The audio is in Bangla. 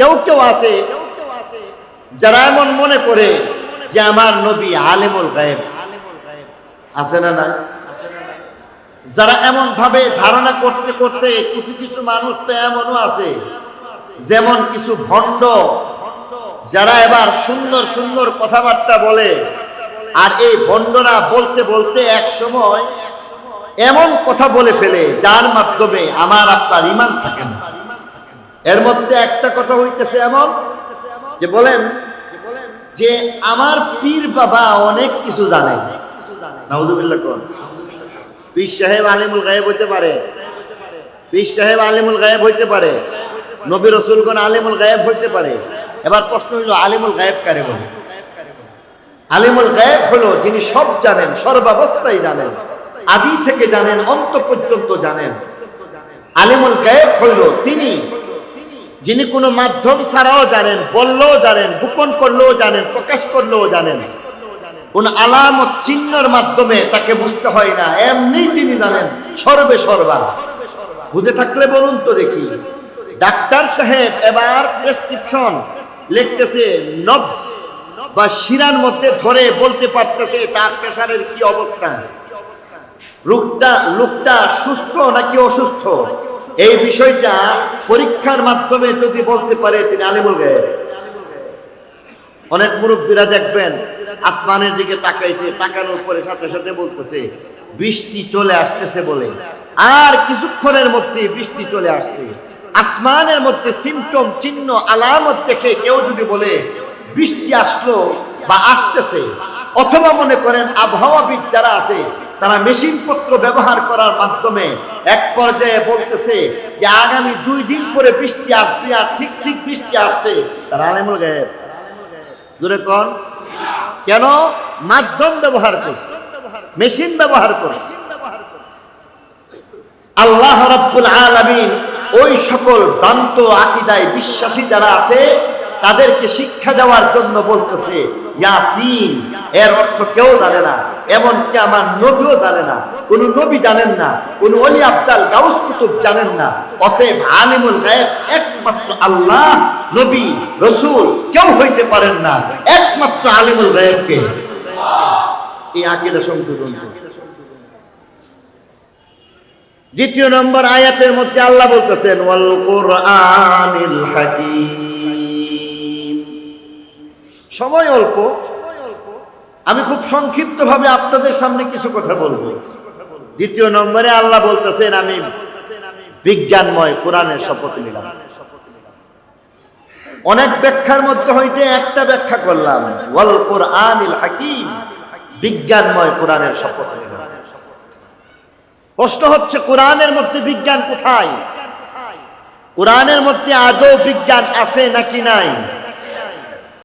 কেউ কেউ আছে যারা এমন মনে করে যে আমার নবী আলেমুল গায়েব। আছে না না যারা এমন ভাবে ধারণা করতে করতে কিছু কিছু মানুষ তো এমনও আছে, যেমন কিছু ভণ্ড, যারা এবার সুন্দর সুন্দর কথাবার্তা বলে, আর এই ভণ্ডরা বলতে বলতে এক সময় এমন কথা বলে ফেলে, যার মাধ্যমে আমার আপনার ইমান থাকে না। এর মধ্যে একটা কথা হইতেছে এমন, যে বলেন, যে আমার পীর বাবা অনেক কিছু জানে। সাহেব আলিমুল গায়েব হইতে পারে। সাহেব গায়েব হইতে পারে। গায়েব হইতে পারে। এবার প্রশ্ন আলিমুল গায়েব আলিমুল গায়েব সব জানেন সর্বাবস্থায় জানেন, আদি থেকে জানেন, অন্ত পর্যন্ত জানেন। আলিমুল গায়েব হইল তিনি যিনি কোনো মাধ্যম ছাড়াও জানেন, বললেও জানেন, গোপন করলেও জানেন, প্রকাশ করলেও জানেন, কোন আলামত চিহ্নর মাধ্যমে তাকে বুঝতে হয় না। এমনি তিনি জানেন, সর্বে সর্বা। বুঝে থাকলে বলুন তো দেখি। ডাক্তার সাহেব এবার প্রেসক্রিপশন লিখতেছে নবস বা শিরার মধ্যে ধরে বলতে পারতেছে তার প্রেশারের কি অবস্থা। রোগটা, লোকটা সুস্থ নাকি অসুস্থ? এই বিষয়টা পরীক্ষার মাধ্যমে যদি বলতে পারে, তিনি আলিমুল গায়েব। অনেক মুরব্বীরা দেখবেন, আসমানের দিকে তাকাইছে, তাকানোর পরে সাথে সাথে বলতেছে, বৃষ্টি চলে আসতেছে বলে। আর কিছুক্ষণের মধ্যে বৃষ্টি চলে আসছে। আসমানের মধ্যে সিমটম চিহ্ন, আলামত দেখে কেউ যদি বলে, বৃষ্টি আসলো বা আসতেছে, অথবা মনে করেন আবহাওয়াবিদ যারা আছে তারা মেশিন পত্র ব্যবহার করার মাধ্যমে এক পর্যায়ে বলতেছে যে আগামী দুই দিন পরে বৃষ্টি আসবে আর ঠিক ঠিক বৃষ্টি আসছে। তারা আলেমুল গায়েব। জোরে কন। কেন? মাধ্যম ব্যবহার করছে। মেশিন ব্যবহার করছে। আল্লাহ রাব্বুল আলামিন ওই সকল ভ্রান্ত আকিদায় বিশ্বাসী যারা আছে তাদেরকে শিক্ষা দেওয়ার জন্য বলতেছে, ইয়াসিন, এর অর্থ কেউ জানে না, এমনকি আমার নবীও জানে না, কোন নবী জানেন না, কোন অলি আব্দাল গাউস কুতুব জানেন না, অতএব আলিমুল গায়েব একমাত্র আল্লাহ, নবী, রসুল, কেউ হইতে পারেন না, একমাত্র আলিমুল গায়েবকে। এই আকিদা সংশোধন দ্বিতীয় নম্বর আয়াতের মধ্যে আল্লাহ বলতেছেন, ওয়াল কোরআনিল হাকিম। সময় অল্প। আমি খুব সংক্ষিপ্ত ভাবে আপনাদের সামনে কিছু কথা বলব। দ্বিতীয় নম্বরে আল্লাহ বলতেছেন, আমি বিজ্ঞানময় কোরআনের শপথ নিলাম। অনেক ব্যাখ্যার মধ্যে হইতে একটা ব্যাখ্যা করলাম, ওয়াল হাকিম, বিজ্ঞানময় কোরআনের শপথ নিলাম। প্রশ্ন হচ্ছে, কোরআনের মধ্যে বিজ্ঞান কোথায়? কোরআনের মধ্যে আদৌ বিজ্ঞান আছে নাকি নাই?